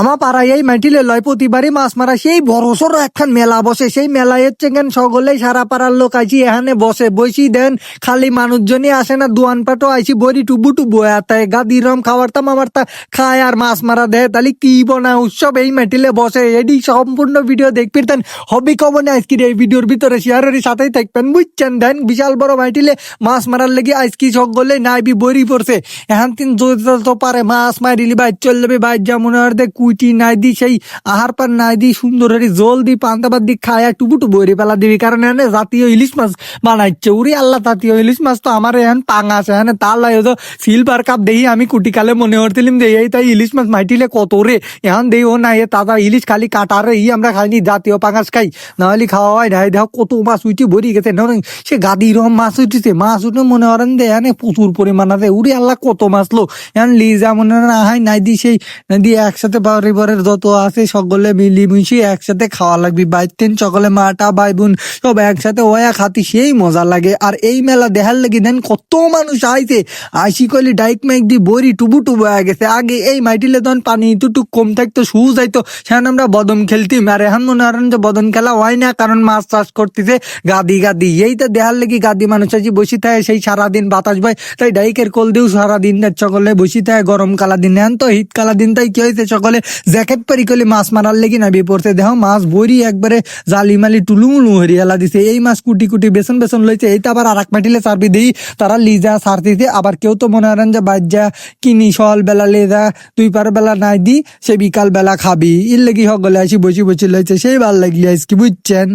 আমার পাড়ায় এই মাটিলে লয় প্রতিবারই মাছ মারা, সেই বড় সড়ো একখান মেলা বসে, সেই মেলায় কেন সকলেই সারা পাড়ার লোক আইছি, এখানে বসে বসি দেন খালি মানুষজনই আসে না দোয়ান পাটো আইছি বড়ি টুবু টুবু এতায় গাদি রম খাওয়ারতাম আমার তা খায় আর মাছ মারা দেয়, তাহলে কি বনা উৎসব? এই মাটিলে বসে, এডি সম্পূর্ণ ভিডিও দেখবিতেন হবি কব না আজকের এই ভিডিওর ভিতরে শেয়ারের সাথেই থাকবেন, বুঝছেন? দেন বিশাল বড় মাটিলে মাছ মারার লেগে আজকে সকলে নাইবি বড়ি পড়ছে, এখন তিন তো পারে, মাছ মারিলি, বাইর চল যাবে বাইর যা মনে হয় দে কুইটি নাই দি, সেই আহার পার নাই দি, সুন্দর হারি জল দি পান্তাবাদ দি, খায়া টুবু টুবু হরি পেলা দিবি। কারণ এনে জাতীয় ইলিশ মাছ বানাইছে। উড়ি আল্লাহ, জাতীয় ইলিশ মাছ তো আমার এখন পাঙাছে এখানে তার লাগে তো সিলভার কাপ দেখি আমি কুটি কালে মনে করছিলাম যে, এই তাই ইলিশ মাছ মাইটিলে কত রে? এখন দেই, ও নাই তাজা ইলিশ খালি কাটারে, ই আমরা খাইনি, জাতীয় পাঙাস খাই। নাহলে খাওয়া হয় নাই, দেখো কত মাছ উঠি ভরি গেছে। না সে গাদি রকম মাছ উঠেছে, মাছ উঠে মনে করেন দে এখানে প্রচুর পরিমাণ আছে। উড়ি আল্লাহ, কত মাছ লো। এখন লিজা মনে হয় না হয় নাই দি, সেই দি একসাথে পরিবারের যত আছে সকলে মিলিমিশি একসাথে খাওয়া লাগবে। বাইতেন সকলে মাটা ভাই, বোন সব একসাথে ওয়া খাতি সেই মজা লাগে। আর এই মেলা দেখার লাগি দেন কত মানুষ আইছে। আইসি কইলি ডাইক মাইক দি বড়ি টুবু টুবু হয়ে গেছে। আগে এই মাইটিলে তখন পানি টুটুক কম থাকতো শু যাইতো। সেখানে আমরা বদম খেলতিম আর এখন মনে করেন যে বদম খেলা হয় না, কারণ মাছ চাষ করতেছে গাদি গাদি। এই তো দেখার লাগি গাদি মানুষ আছি বসে থাকে, সেই সারাদিন বাতাস বয়। তাই ডাইকের কোল দিও সারাদিন সকলে বসে থাকে, গরম কালা দিন। এখন তো শীত কালা দিন, তাই কি হয়েছে সকলে জ্যাকেট পারি করলে মাছ মারার লেগে না পড়ছে দেহ মাছ বরি একবারে জালি মালি টুলু টুলুমুলু হরিয়ালা দিছে। এই মাছ কুটি কুটি বেসন বেসন লইছে এইটা আবার আর এক মাটিলে চারবি দিই। তারা লিজা সার দিতে আবার কেউ তো মনে করেন যে বাজ্যা কিনি সল বেলা লেজা দুই পার বেলা নাই দি, সে বিকাল বেলা খাবি। ইর লেগে গলে আসি বসি বসি লইছে সেই ভালো লাগলি আজকে বুঝছেন